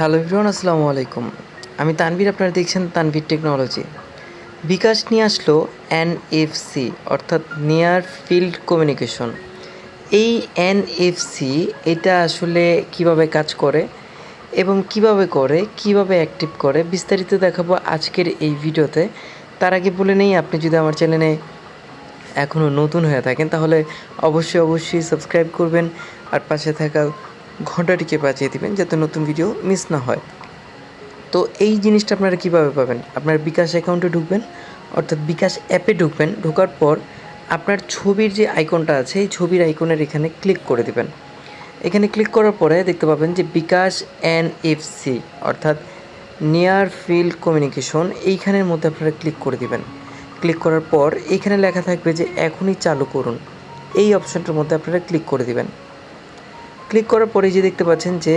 Hello everyone, আসসালামু আলাইকুম। আমি তানভীর, আপনারা দেখছেন তানভীর টেকনোলজি। বিকাশ নিয়ে আসলো এনএফসি অর্থাৎ নিয়ার ফিল্ড কমিউনিকেশন এই এনএফসি এটা আসলে কীভাবে কাজ করে এবং কীভাবে করে, কীভাবে অ্যাক্টিভ করে, বিস্তারিত দেখাবো আজকের এই ভিডিওতে। তার আগে বলে নেই, আপনি যদি আমার চ্যানেলে এখনও নতুন হয়ে থাকেন, তাহলে অবশ্যই অবশ্যই সাবস্ক্রাইব করবেন। আর পাশে থাকা ঘন্টাটিকে বাজিয়ে দিবেন যাতে নতুন ভিডিও মিস না হয়। তো এই জিনিসটা আপনারা কীভাবে পাবেন? আপনার বিকাশ অ্যাকাউন্টে ঢুকবেন, অর্থাৎ বিকাশ অ্যাপে ঢুকবেন, ঢোকার পর আপনার ছবির যে আইকনটা আছে, এই ছবির আইকনের এখানে ক্লিক করে দেবেন। এখানে ক্লিক করার পরে দেখতে পাবেন যে বিকাশ এন এফ সি অর্থাৎ নিয়ার ফিল্ড কমিউনিকেশন এইখানের মধ্যে আপনারা ক্লিক করে দিবেন। ক্লিক করার পর এইখানে লেখা থাকবে যে এখনই চালু করুন। এই অপশনটার মধ্যে আপনারা ক্লিক করে দিবেন। ক্লিক করার পরে যে দেখতে পাচ্ছেন যে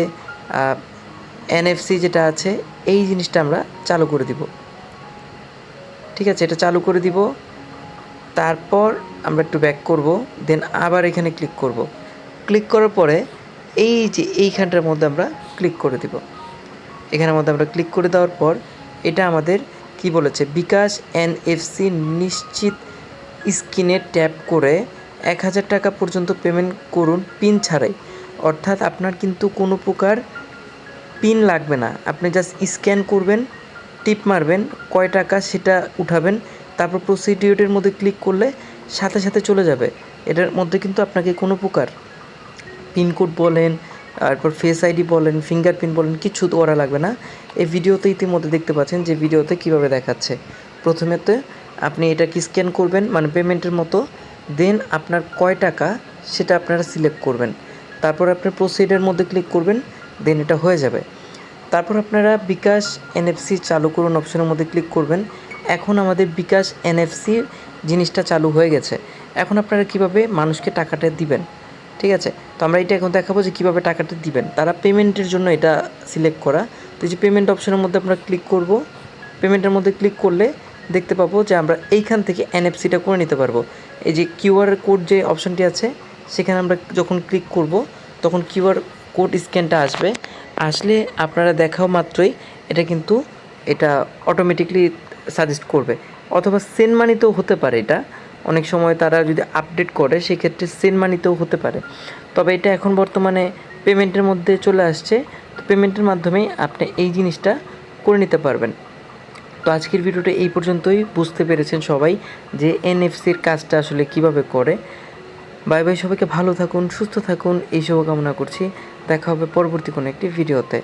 এনএফসি যেটা আছে, এই জিনিসটা আমরা চালু করে দিব। ঠিক আছে, এটা চালু করে দিব। তারপর আমরা একটু ব্যাক করব দেন আবার এখানে ক্লিক করব। ক্লিক করার পরে এই যে এইখানটার মধ্যে আমরা ক্লিক করে দিব। এখানের মধ্যে আমরা ক্লিক করে দেওয়ার পর এটা আমাদের কি বলেছে? বিকাশ এনএফসি নিশ্চিত স্ক্রিনে ট্যাপ করে এক হাজার টাকা পর্যন্ত পেমেন্ট করুন পিন ছাড়াই। অর্থাৎ আপনার কিন্তু কোনো প্রকার পিন লাগবে না। আপনি জাস্ট স্ক্যান করবেন, টিপ মারবেন, কয় টাকা সেটা উঠাবেন, তারপর প্রসিডিউরের মধ্যে ক্লিক করলে সাথে সাথে চলে যাবে। এটার মধ্যে কিন্তু আপনাকে কোনো প্রকার পিনকোড বলেন, তারপর ফেস আইডি বলেন ফিঙ্গারপ্রিন্ট বলেন, কিছু তো করা লাগবে না। এই ভিডিওতে ইতিমধ্যে দেখতে পাচ্ছেন যে ভিডিওতে কীভাবে দেখাচ্ছে। প্রথমেতে আপনি এটাকে স্ক্যান করবেন মানে পেমেন্টের মতো দেন আপনার কয় টাকা সেটা আপনারা সিলেক্ট করবেন। তারপর আপনার প্রসিডের মধ্যে ক্লিক করবেন দেন এটা হয়ে যাবে। তারপর আপনারা বিকাশ এনএফসি চালু করুন অপশনের মধ্যে ক্লিক করবেন। এখন আমাদের বিকাশ এনএফসি জিনিসটা চালু হয়ে গেছে। এখন আপনারা কীভাবে মানুষকে টাকাটা দিবেন? ঠিক আছে? তো আমরা এটা এখন দেখাবো যে কীভাবে টাকাটা দিবেন। তারা পেমেন্টের জন্য এটা সিলেক্ট করা। তো যে পেমেন্ট অপশনের মধ্যে আমরা ক্লিক করব। পেমেন্টের মধ্যে ক্লিক করলে দেখতে পাবো যে আমরা এইখান থেকে এনএফসিটা করে নিতে পারব। এই যে কিউআর কোড যে অপশনটি আছে সেখানে আমরা যখন ক্লিক করব, তখন কিউআর কোড স্ক্যানটা আসবে। আসলে আপনারা দেখাও মাত্রই এটা কিন্তু এটা অটোমেটিকলি সাজেস্ট করবে। অথবা সেন মানিতেও হতে পারে এটা। অনেক সময় তারা যদি আপডেট করে, সেক্ষেত্রে সেন মানিতেও হতে পারে। তবে এটা এখন বর্তমানে পেমেন্টের মধ্যে চলে আসছে। তো পেমেন্টের মাধ্যমেই আপনি এই জিনিসটা করে নিতে পারবেন। তো আজকের ভিডিওটা এই পর্যন্তই। বুঝতে পেরেছেন সবাই যে এনএফসির কাজটা আসলে কীভাবে করে। বাই বাই সবাইকে ভালো থাকুন, সুস্থ থাকুন, এই শুভকামনা করছি। দেখা হবে পরবর্তী কোনো একটি ভিডিওতে।